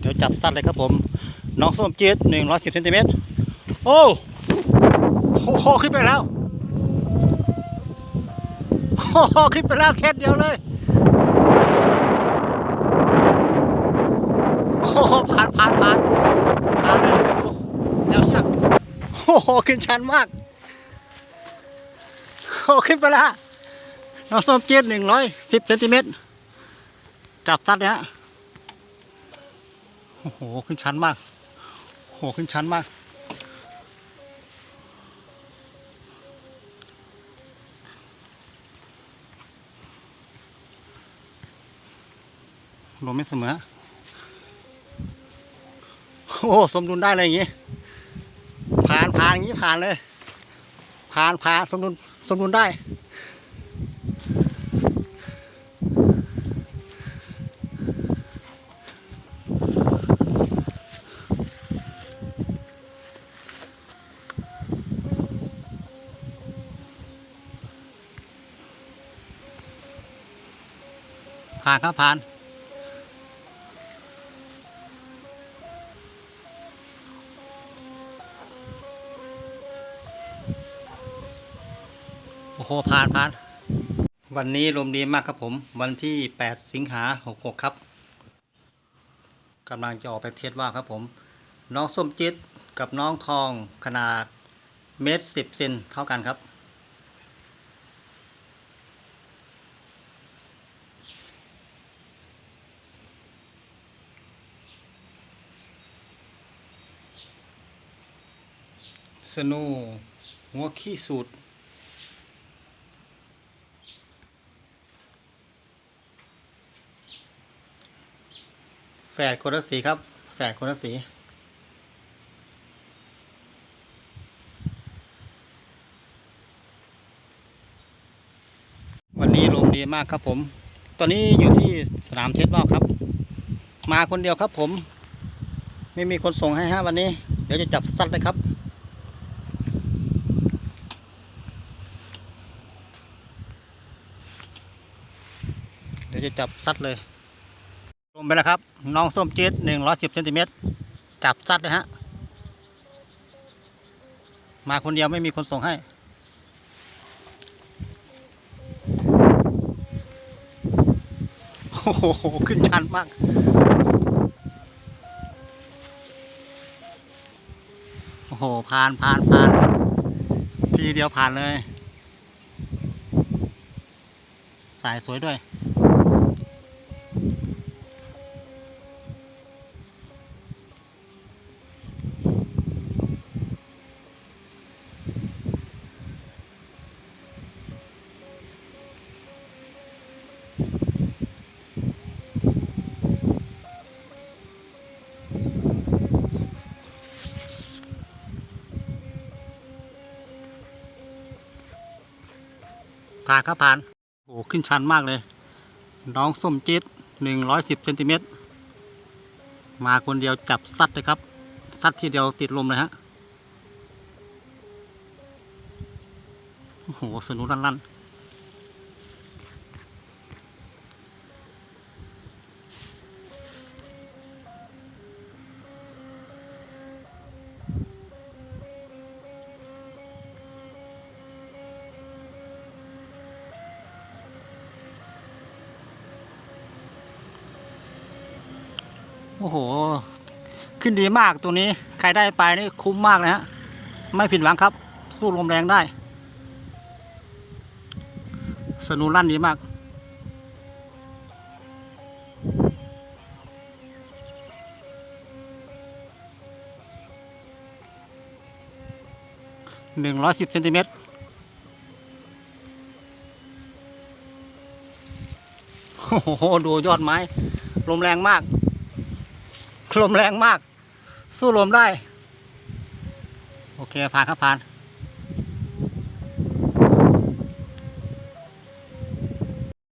เดี๋ยวจับสัตว์เลยครับผมน้องส้มจี๊ดหนึ่งร้อยสิบเซนติเมตรโอ้โหขึ้นไปแล้วโอ้โหขึ้นไปแล้วแค่เดียวเลยโอ้โหผ่านผ่านผ่านผ่านเลยโอ้โหแนวชักโอ้โหขึ้นชันมากโอ้ขึ้นไปแล้วน้องส้มจี๊ดหนึ่งร้อยสิบเซนติเมตรจับสัตว์เนี่ยฮะ โอ้โห ขึ้นชั้นมากโอ้โห ขึ้นชั้นมาก ลมไม่เสมอ โอ้ สมดุลได้เลยอย่างงี้ ผ่านผ่านอย่างงี้ผ่านเลย ผ่านผ่านสมดุล สมดุลได้ ผ่านครับผ่านโอ้โหผ่านผ่าน วันนี้ลมดีมากครับผม วันที่ 8 สิงหา66 ครับกำลังจะออกไปเทียดว่าครับผม น้องส้มจิตกับน้องทองขนาดเมตรสิบเซนเท่ากันครับ สโนูหัวขี้สูตรแฝดคนละสีครับ แฝดคนละสีวันนี้ลมดีมากครับผม ตอนนี้อยู่ที่สนามเทสบอลครับ มาคนเดียวครับผม ไม่มีคนส่งให้ฮะวันนี้ เดี๋ยวจะจับสัตว์เลยครับ เดี๋ยว จะจับซัดเลยรวมไปแล้วครับ น้องส้มจี๊ดหนึ่งร้อยสิบเซนติเมตรจับซัดเลยฮะ มาคนเดียวไม่มีคนส่งให้ โอ้โห ขึ้นชันมากโอ้โห ผ่านผ่านผ่านทีเดียวผ่านเลย สายสวยด้วย ผ่านครับผ่านโอ้ขึ้นชันมากเลย น้องส้มจิ๊ดหนึ่งร้อยสิบเซนติเมตรมาคนเดียวจับซัดเลยครับซัดทีเดียวติดลมเลยฮะโอ้โหสนุกลั่นลั่ โอ้โห ขึ้นดีมากตัวนี้ ใครได้ไปนี่คุ้มมากเลยฮะ ไม่ผิดหวังครับ สู้ลมแรงได้ สนุลั่นดีมากหนึ่งร้อยสิบเซนติเมตรโอ้โห ดูยอดไม้ ลมแรงมาก ลมแรงมาก สู้ลมได้ โอเคผ่านครับผ่าน